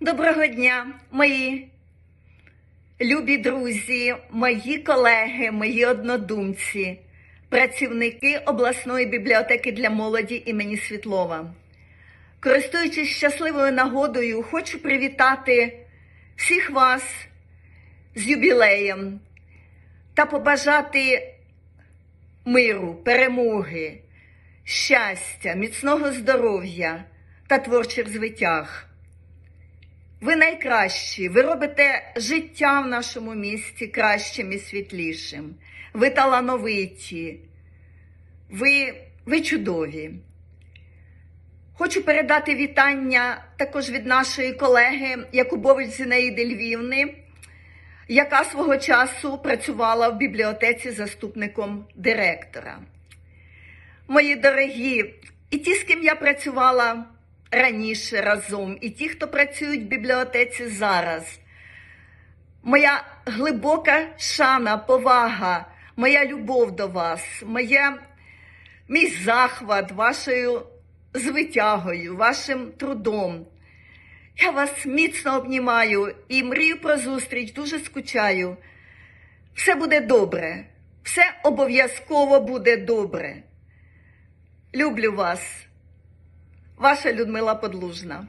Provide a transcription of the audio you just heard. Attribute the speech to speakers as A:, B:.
A: Доброго дня, мої любі друзі, мої колеги, мої однодумці, працівники обласної бібліотеки для молоді імені Світлова. Користуючись щасливою нагодою, хочу привітати всіх вас з юбілеєм та побажати миру, перемоги, щастя, міцного здоров'я та творчих звитяг. Ви найкращі, ви робите життя в нашому місті кращим і світлішим. Ви талановиті, ви, ви чудові. Хочу передати вітання також від нашої колеги Якубович Зінаїди Львівни, яка свого часу працювала в бібліотеці заступником директора. Мої дорогі, і ті, з ким я працювала раніше разом, і ті, хто працюють в бібліотеці зараз. Моя глибока шана, повага, моя любов до вас, моя, мій захват вашою звитягою, вашим трудом. Я вас міцно обнімаю і мрію про зустріч, дуже скучаю. Все буде добре, все обов'язково буде добре. Люблю вас. Ваша Людмила Подлужна.